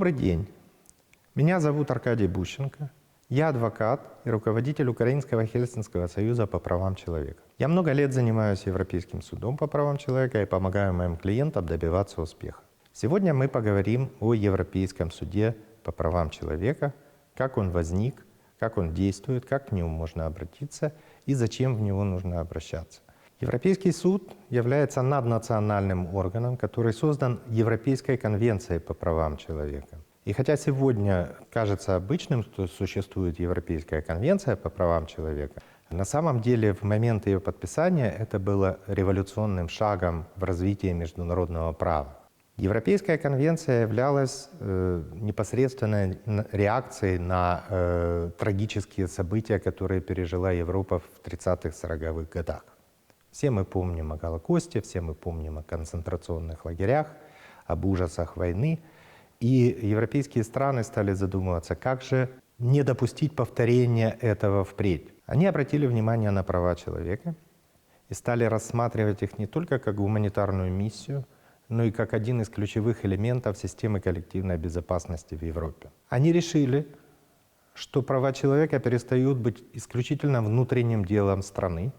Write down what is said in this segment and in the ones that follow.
Добрый день. Меня зовут Аркадий Бущенко. Я адвокат и руководитель Украинского Хельсинского союза по правам человека. Я много лет занимаюсь Европейским судом по правам человека и помогаю моим клиентам добиваться успеха. Сегодня мы поговорим о Европейском суде по правам человека, как он возник, как он действует, как к нему можно обратиться и зачем в него нужно обращаться. Европейский суд является наднациональным органом, который создан Европейской конвенцией по правам человека. И хотя сегодня кажется обычным, что существует Европейская конвенция по правам человека, на самом деле в момент ее подписания это было революционным шагом в развитии международного права. Европейская конвенция являлась э, непосредственной реакцией на э, трагические события, которые пережила Европа в 30-40-х годах. Все мы помним о Голокосте, все мы помним о концентрационных лагерях, об ужасах войны. И европейские страны стали задумываться, как же не допустить повторения этого впредь. Они обратили внимание на права человека и стали рассматривать их не только как гуманитарную миссию, но и как один из ключевых элементов системы коллективной безопасности в Европе. Они решили, что права человека перестают быть исключительно внутренним делом страны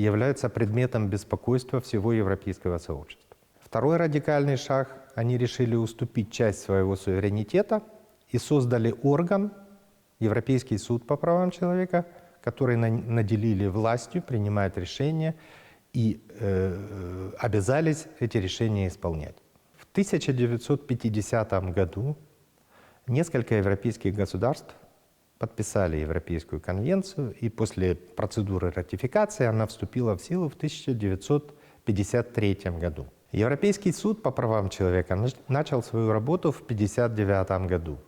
являются предметом беспокойства всего европейского сообщества. Второй радикальный шаг – они решили уступить часть своего суверенитета и создали орган, Европейский суд по правам человека, который наделили властью принимать решения и э, обязались эти решения исполнять. В 1950 году несколько европейских государств подписали Европейскую конвенцию, и после процедуры ратификации она вступила в силу в 1953 году. Европейский суд по правам человека начал свою работу в 1959 году.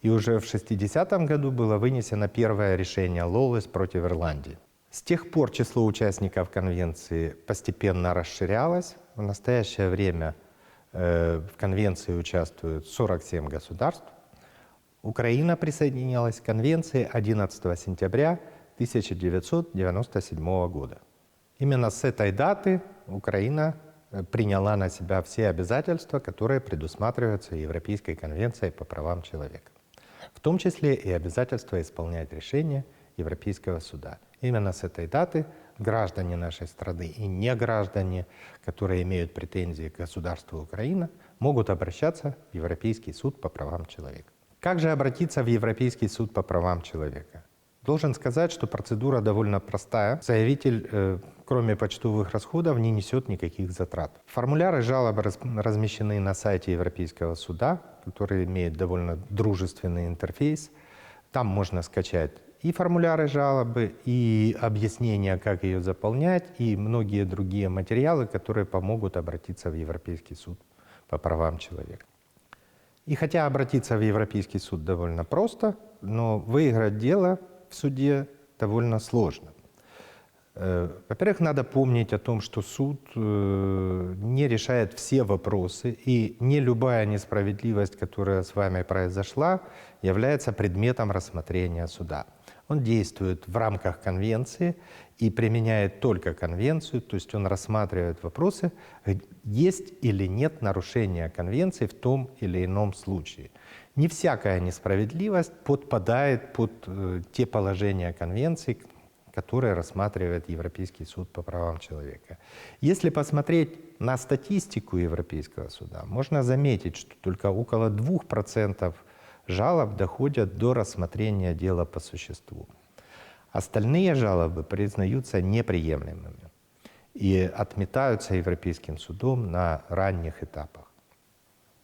И уже в 60 году было вынесено первое решение Лоулес против Ирландии. С тех пор число участников конвенции постепенно расширялось. В настоящее время э, в конвенции участвуют 47 государств. Украина присоединилась к конвенции 11 сентября 1997 года. Именно с этой даты Украина э, приняла на себя все обязательства, которые предусматриваются Европейской конвенцией по правам человека. В том числе и обязательство исполнять решения Европейского суда. Именно с этой даты граждане нашей страны и не граждане, которые имеют претензии к государству Украина, могут обращаться в Европейский суд по правам человека. Как же обратиться в Европейский суд по правам человека? Должен сказать, что процедура довольно простая. Заявитель, э, кроме почтовых расходов, не несет никаких затрат. Формуляры жалобы размещены на сайте Европейского суда, который имеет довольно дружественный интерфейс. Там можно скачать и формуляры жалобы, и объяснения, как ее заполнять, и многие другие материалы, которые помогут обратиться в Европейский суд по правам человека. И хотя обратиться в Европейский суд довольно просто, но выиграть дело в суде довольно сложно. Э, во-первых, надо помнить о том, что суд э, не решает все вопросы, и не любая несправедливость, которая с вами произошла, является предметом рассмотрения суда. Он действует в рамках конвенции и применяет только конвенцию, то есть он рассматривает вопросы, есть или нет нарушения конвенции в том или ином случае. Не всякая несправедливость подпадает под э, те положения конвенции, которые рассматривает Европейский суд по правам человека. Если посмотреть на статистику Европейского суда, можно заметить, что только около 2% жалоб доходят до рассмотрения дела по существу. Остальные жалобы признаются неприемлемыми и отметаются Европейским судом на ранних этапах.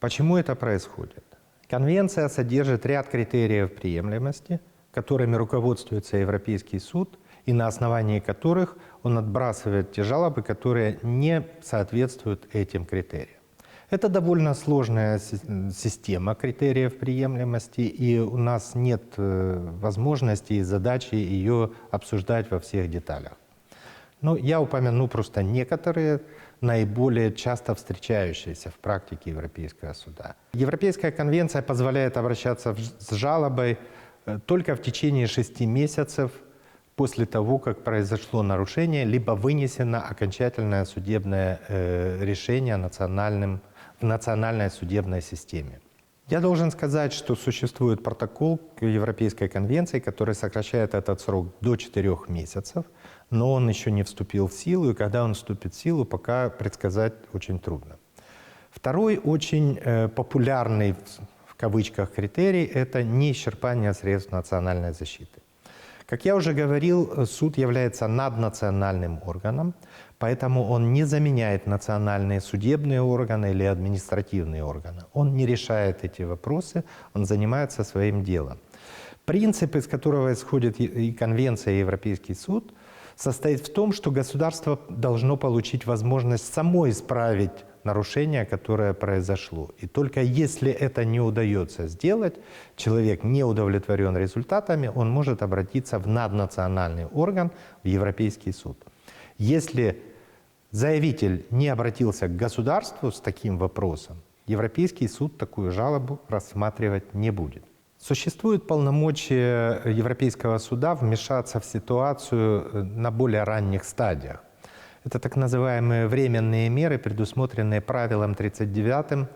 Почему это происходит? Конвенция содержит ряд критериев приемлемости, которыми руководствуется Европейский суд и на основании которых он отбрасывает те жалобы, которые не соответствуют этим критериям. Это довольно сложная система критериев приемлемости, и у нас нет э, возможности и задачи ее обсуждать во всех деталях. Но я упомяну просто некоторые наиболее часто встречающиеся в практике Европейского суда. Европейская конвенция позволяет обращаться с жалобой э, только в течение шести месяцев после того, как произошло нарушение, либо вынесено окончательное судебное э, решение национальным в национальной судебной системе. Я должен сказать, что существует протокол к Европейской конвенции, который сокращает этот срок до 4 месяцев, но он еще не вступил в силу, и когда он вступит в силу, пока предсказать очень трудно. Второй очень э, популярный в кавычках критерий – это неисчерпание средств национальной защиты. Как я уже говорил, суд является наднациональным органом, поэтому он не заменяет национальные судебные органы или административные органы. Он не решает эти вопросы, он занимается своим делом. Принцип, из которого исходит и Конвенция, и Европейский суд, состоит в том, что государство должно получить возможность само исправить нарушение, которое произошло. И только если это не удается сделать, человек не удовлетворен результатами, он может обратиться в наднациональный орган, в Европейский суд. Если заявитель не обратился к государству с таким вопросом, Европейский суд такую жалобу рассматривать не будет. Существует полномочия Европейского суда вмешаться в ситуацию э, на более ранних стадиях. Это так называемые временные меры, предусмотренные правилом 39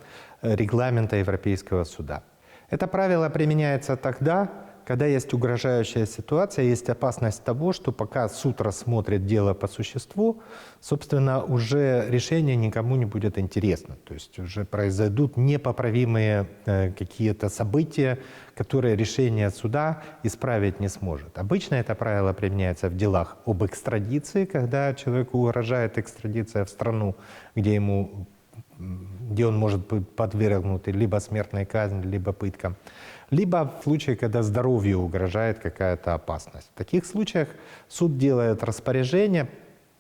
э, регламента Европейского суда. Это правило применяется тогда, когда есть угрожающая ситуация, есть опасность того, что пока суд рассмотрит дело по существу, собственно, уже решение никому не будет интересно. То есть уже произойдут непоправимые э, какие-то события, которые решение суда исправить не сможет. Обычно это правило применяется в делах об экстрадиции, когда человеку угрожает экстрадиция в страну, где ему где он может быть подвергнут либо смертной казни, либо пыткам либо в случае, когда здоровью угрожает какая-то опасность. В таких случаях суд делает распоряжение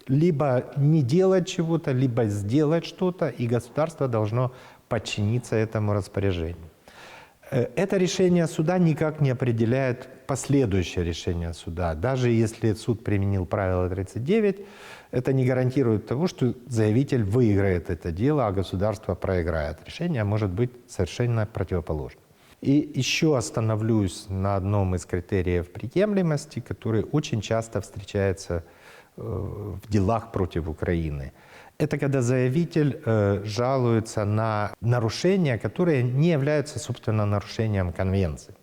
либо не делать чего-то, либо сделать что-то, и государство должно подчиниться этому распоряжению. Э, это решение суда никак не определяет последующее решение суда. Даже если суд применил правило 39, это не гарантирует того, что заявитель выиграет это дело, а государство проиграет. Решение может быть совершенно противоположным. И еще остановлюсь на одном из критериев приемлемости, который очень часто встречается э, в делах против Украины. Это когда заявитель э, жалуется на нарушения, которые не являются, собственно, нарушением конвенции.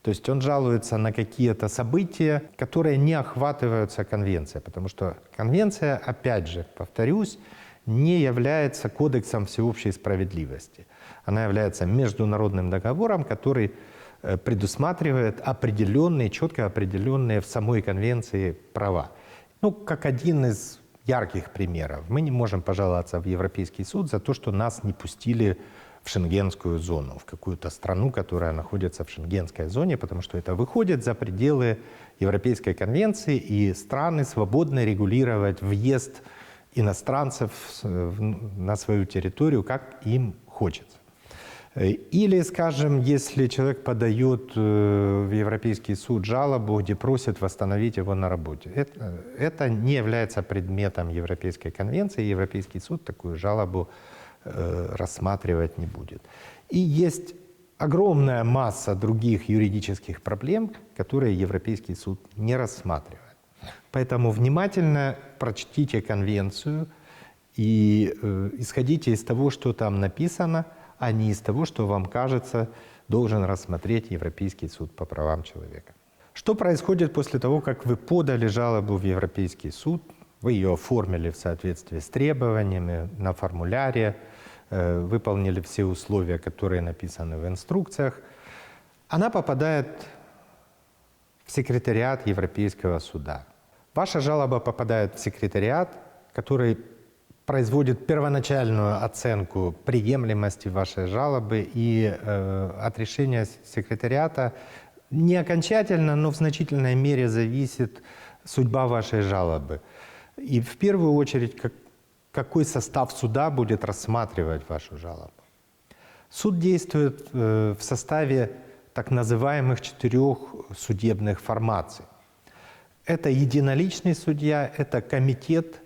То есть он жалуется на какие-то события, которые не охватываются конвенцией, потому что конвенция, опять же, повторюсь, не является кодексом всеобщей справедливости – она является международным договором, который э, предусматривает определенные, четко определенные в самой конвенции права. Ну, как один из ярких примеров. Мы не можем пожаловаться в Европейский суд за то, что нас не пустили в шенгенскую зону, в какую-то страну, которая находится в шенгенской зоне, потому что это выходит за пределы Европейской конвенции, и страны свободно регулировать въезд иностранцев на свою территорию, как им хочется. Э, или, скажем, если человек подает э, в Европейский суд жалобу, где просит восстановить его на работе. Это, это не является предметом Европейской конвенции, Европейский суд такую жалобу э, рассматривать не будет. И есть огромная масса других юридических проблем, которые Европейский суд не рассматривает. Поэтому внимательно прочтите конвенцию и э, исходите из того, что там написано – а не из того, что вам кажется, должен рассмотреть Европейский суд по правам человека. Что происходит после того, как вы подали жалобу в Европейский суд, вы ее оформили в соответствии с требованиями на формуляре, э, выполнили все условия, которые написаны в инструкциях, она попадает в секретариат Европейского суда. Ваша жалоба попадает в секретариат, который производит первоначальную оценку приемлемости вашей жалобы, и э, от решения секретариата не окончательно, но в значительной мере зависит судьба вашей жалобы. И в первую очередь, как, какой состав суда будет рассматривать вашу жалобу. Суд действует э, в составе так называемых четырех судебных формаций. Это единоличный судья, это комитет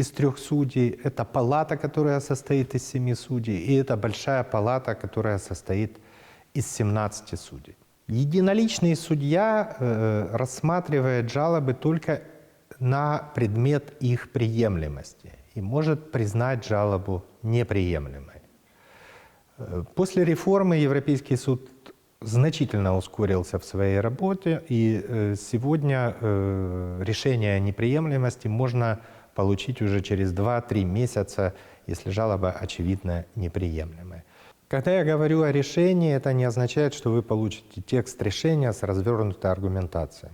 из трех судей, это палата, которая состоит из семи судей, и это большая палата, которая состоит из 17 судей. Единоличный судья э, рассматривает жалобы только на предмет их приемлемости и может признать жалобу неприемлемой. Э, После реформы Европейский суд значительно ускорился в своей работе, и э, сегодня э, решение о неприемлемости можно получить уже через 2-3 месяца, если жалоба очевидно неприемлемая. Когда я говорю о решении, это не означает, что вы получите текст решения с развернутой аргументацией.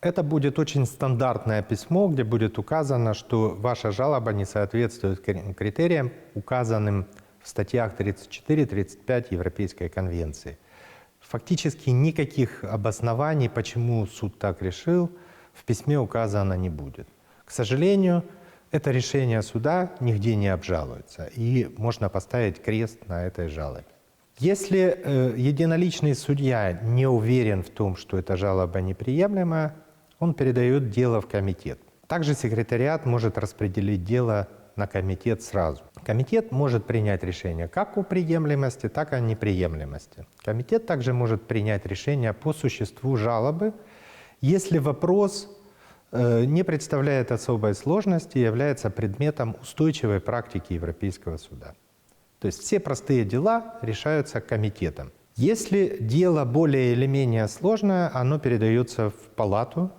Это будет очень стандартное письмо, где будет указано, что ваша жалоба не соответствует кри- критериям, указанным в статьях 34-35 Европейской конвенции. Фактически никаких обоснований, почему суд так решил, в письме указано не будет. К сожалению, это решение суда нигде не обжалуется, и можно поставить крест на этой жалобе. Если э, единоличный судья не уверен в том, что эта жалоба неприемлемая, он передает дело в комитет. Также секретариат может распределить дело на комитет сразу. Комитет может принять решение как о приемлемости, так и о неприемлемости. Комитет также может принять решение по существу жалобы, если вопрос не представляет особой сложности и является предметом устойчивой практики Европейского суда. То есть все простые дела решаются комитетом. Если дело более или менее сложное, оно передается в палату.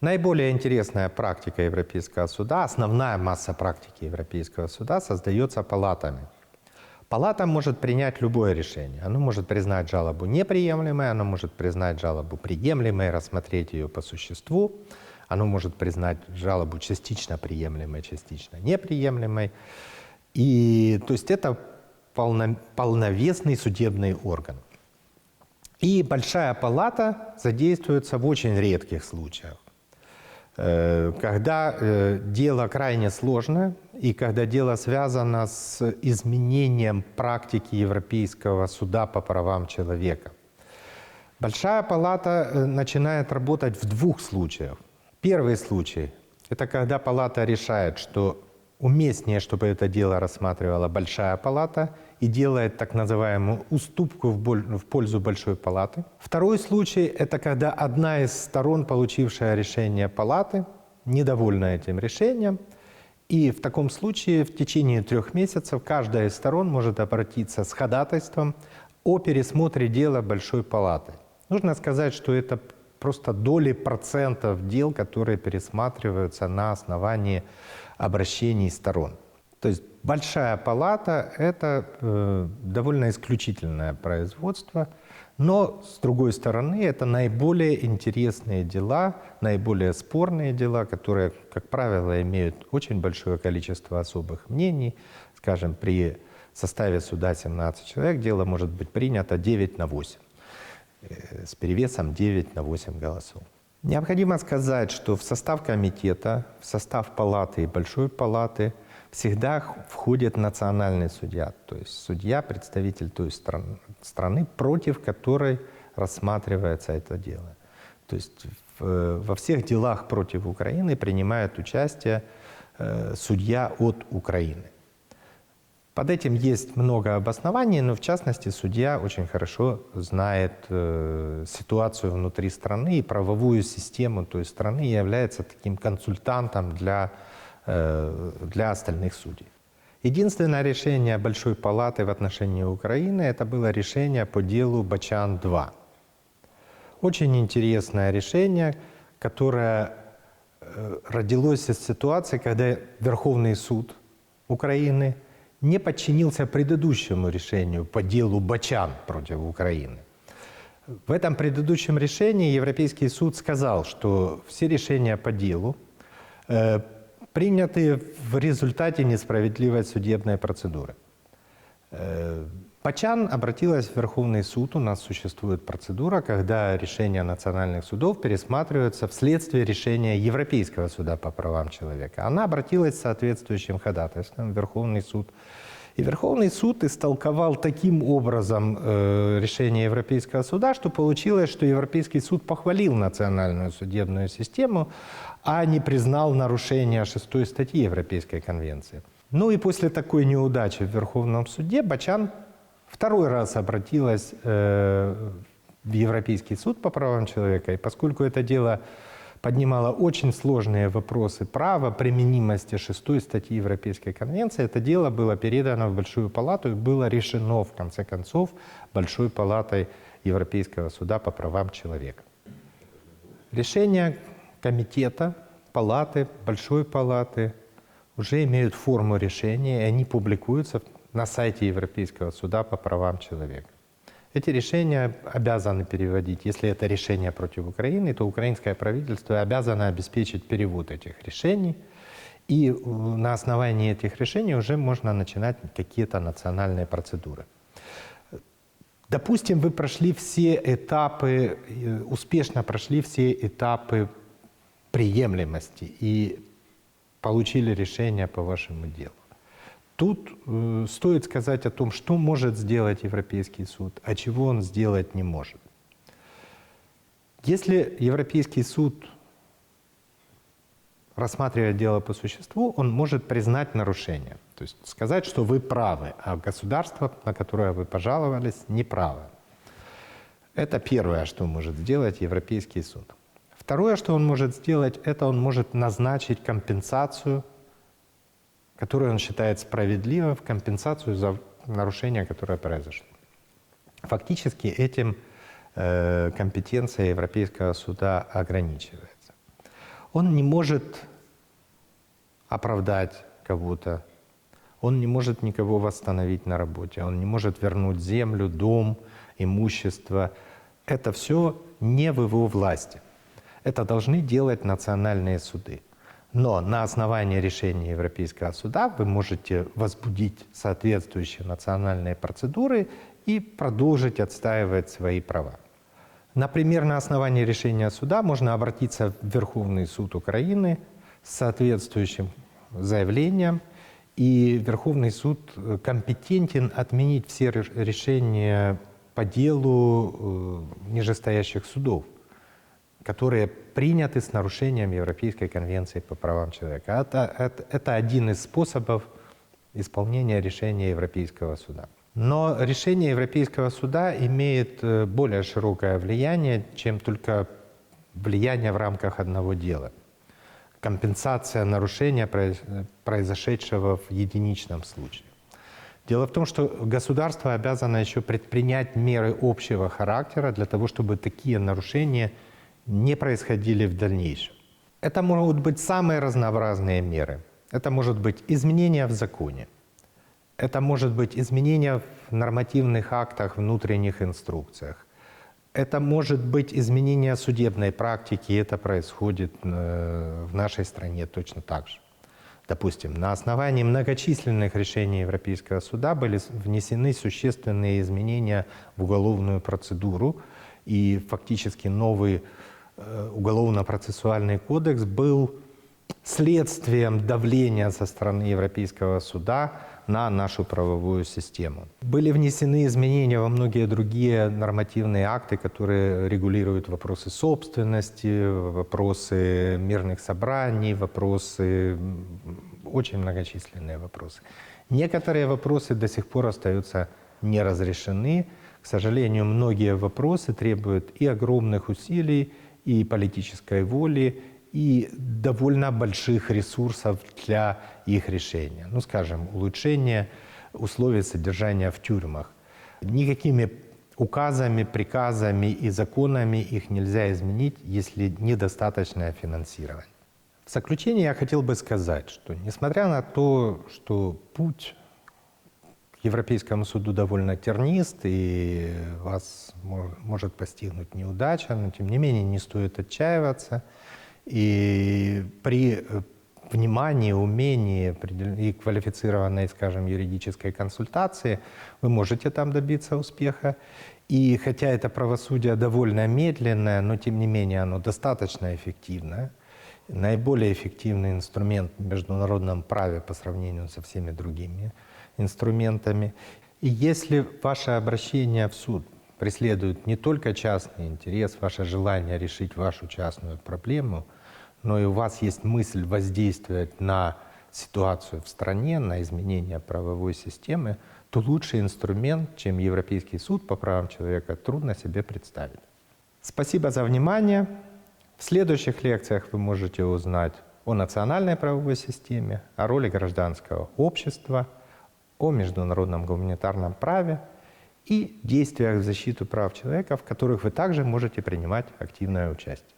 Наиболее интересная практика Европейского суда, основная масса практики Европейского суда создается палатами. Палата может принять любое решение. Оно может признать жалобу неприемлемой, оно может признать жалобу приемлемой, рассмотреть ее по существу. Оно может признать жалобу частично приемлемой, частично неприемлемой. И, то есть это полно- полновесный судебный орган. И большая палата задействуется в очень редких случаях. Э, Когда э, дело крайне сложное и когда дело связано с изменением практики Европейского суда по правам человека. Большая палата э, начинает работать в двух случаях. Первый случай – это когда палата решает, что уместнее, чтобы это дело рассматривала большая палата и делает так называемую уступку в, боль- в пользу большой палаты. Второй случай – это когда одна из сторон, получившая решение палаты, недовольна этим решением, и в таком случае в течение трех месяцев каждая из сторон может обратиться с ходатайством о пересмотре дела большой палаты. Нужно сказать, что это просто доли процентов дел, которые пересматриваются на основании обращений сторон. То есть большая палата – это э, довольно исключительное производство, но, с другой стороны, это наиболее интересные дела, наиболее спорные дела, которые, как правило, имеют очень большое количество особых мнений. Скажем, при составе суда 17 человек дело может быть принято 9 на 8 э, с перевесом 9 на 8 голосов. Необходимо сказать, что в состав комитета, в состав палаты и большой палаты всегда входит национальный судья, то есть судья, представитель той стран- страны, против которой рассматривается это дело. То есть в- э, во всех делах против Украины принимает участие э, судья от Украины. Под этим есть много обоснований, но в частности судья очень хорошо знает э, ситуацию внутри страны и правовую систему той страны и является таким консультантом для, э, для остальных судей. Единственное решение Большой палаты в отношении Украины это было решение по делу Бачан-2. Очень интересное решение, которое э, родилось из ситуации, когда Верховный суд Украины не подчинился предыдущему решению по делу Бачан против Украины. В этом предыдущем решении Европейский суд сказал, что все решения по делу э, приняты в результате несправедливой судебной процедуры. Э, Пачан обратилась в Верховный суд. У нас существует процедура, когда решения национальных судов пересматриваются вследствие решения Европейского суда по правам человека. Она обратилась с соответствующим ходатайством в Верховный суд. И Верховный суд истолковал таким образом э, решение Европейского суда, что получилось, что Европейский суд похвалил национальную судебную систему, а не признал нарушение шестой статьи Европейской конвенции. Ну и после такой неудачи в Верховном суде Бачан второй раз обратилась э, в Европейский суд по правам человека, и поскольку это дело поднимала очень сложные вопросы права, применимости шестой статьи Европейской конвенции. Это дело было передано в Большую палату и было решено, в конце концов, Большой палатой Европейского суда по правам человека. Решения комитета, палаты, Большой палаты уже имеют форму решения, и они публикуются на сайте Европейского суда по правам человека. Эти решения обязаны переводить. Если это решение против Украины, то украинское правительство обязано обеспечить перевод этих решений. И э, на основании этих решений уже можно начинать какие-то национальные процедуры. Допустим, вы прошли все этапы, э, успешно прошли все этапы приемлемости и получили решение по вашему делу. Тут э, стоит сказать о том, что может сделать Европейский суд, а чего он сделать не может. Если Европейский суд рассматривает дело по существу, он может признать нарушение. То есть сказать, что вы правы, а государство, на которое вы пожаловались, не правы. Это первое, что может сделать Европейский суд. Второе, что он может сделать, это он может назначить компенсацию которую он считает справедливым в компенсацию за нарушение, которое произошло. Фактически этим э, компетенция Европейского суда ограничивается. Он не может оправдать кого-то, он не может никого восстановить на работе, он не может вернуть землю, дом, имущество. Это все не в его власти. Это должны делать национальные суды. Но на основании решения Европейского суда вы можете возбудить соответствующие национальные процедуры и продолжить отстаивать свои права. Например, на основании решения суда можно обратиться в Верховный суд Украины с соответствующим заявлением, и Верховный суд компетентен отменить все решения по делу э, нижестоящих судов которые приняты с нарушением Европейской конвенции по правам человека. Это, это, это один из способов исполнения решения Европейского суда. Но решение Европейского суда имеет э, более широкое влияние, чем только влияние в рамках одного дела. Компенсация нарушения, произошедшего в единичном случае. Дело в том, что государство обязано еще предпринять меры общего характера для того, чтобы такие нарушения – не происходили в дальнейшем. Это могут быть самые разнообразные меры. Это может быть изменение в законе. Это может быть изменение в нормативных актах, внутренних инструкциях. Это может быть изменение судебной практики, и это происходит э, в нашей стране точно так же. Допустим, на основании многочисленных решений Европейского суда были внесены существенные изменения в уголовную процедуру, и фактически новый уголовно-процессуальный кодекс был следствием давления со стороны Европейского суда на нашу правовую систему. Были внесены изменения во многие другие нормативные акты, которые регулируют вопросы собственности, вопросы мирных собраний, вопросы, очень многочисленные вопросы. Некоторые вопросы до сих пор остаются не разрешены. К сожалению, многие вопросы требуют и огромных усилий, и политической воли, и довольно больших ресурсов для их решения. Ну, скажем, улучшение условий содержания в тюрьмах. Никакими указами, приказами и законами их нельзя изменить, если недостаточное финансирование. В заключение я хотел бы сказать, что несмотря на то, что путь Европейскому суду довольно тернист, и вас может постигнуть неудача, но тем не менее не стоит отчаиваться. И при э, внимании, умении и квалифицированной, скажем, юридической консультации вы можете там добиться успеха. И хотя это правосудие довольно медленное, но тем не менее оно достаточно эффективное, наиболее эффективный инструмент в международном праве по сравнению со всеми другими – инструментами. И если ваше обращение в суд преследует не только частный интерес, ваше желание решить вашу частную проблему, но и у вас есть мысль воздействовать на ситуацию в стране, на изменение правовой системы, то лучший инструмент, чем Европейский суд по правам человека, трудно себе представить. Спасибо за внимание. В следующих лекциях вы можете узнать о национальной правовой системе, о роли гражданского общества, о международном гуманитарном праве и действиях в защиту прав человека, в которых вы также можете принимать активное участие.